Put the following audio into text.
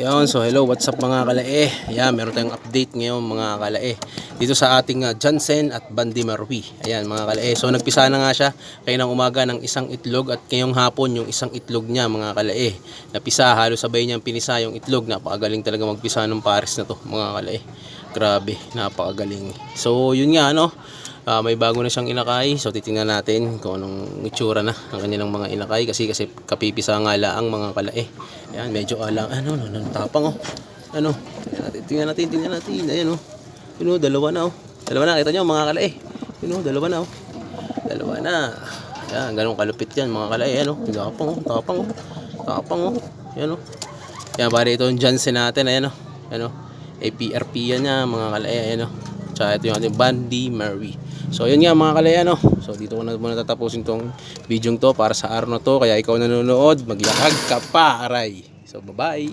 Yun, so hello, what's up mga kalae? Ayan, meron tayong update ngayon mga kalae. Dito sa ating uh, Johnson at Bandi Marui. Ayan mga kalae. So nagpisa na nga siya kayo ng umaga ng isang itlog at ngayong hapon yung isang itlog niya mga kalae. Napisa, halos sabay niyang pinisa yung itlog. Napakagaling talaga magpisa ng pares na to mga kalae. Grabe, napakagaling. So yun nga ano, Ah, may bago na siyang inakay. So titingnan natin kung anong itsura na ng kanilang mga inakay kasi kasi kapipisa nga laang mga kalae. Ayan, medyo alang ano, ano, ano tapang oh. Ano? Tingnan natin, tingnan natin. Ayan oh. Yun oh, dalawa na oh. Dalawa na, kita nyo mga kalae. Yun oh, dalawa na oh. Dalawa na. Ayan, ganun kalupit yan mga kalae. Ayan oh, tapang oh, tapang oh. Tapang oh. Ayan oh. Yan, bari ito yung Johnson natin. Ayan oh. Ayan oh. APRP yan niya mga kalae. Ayan oh. Tsaka ito yung ating Bandi Mary. So yun nga mga kalaya no. So dito ko na muna tatapusin tong video to para sa araw na to. Kaya ikaw nanonood, maglakad ka pa aray. So bye bye.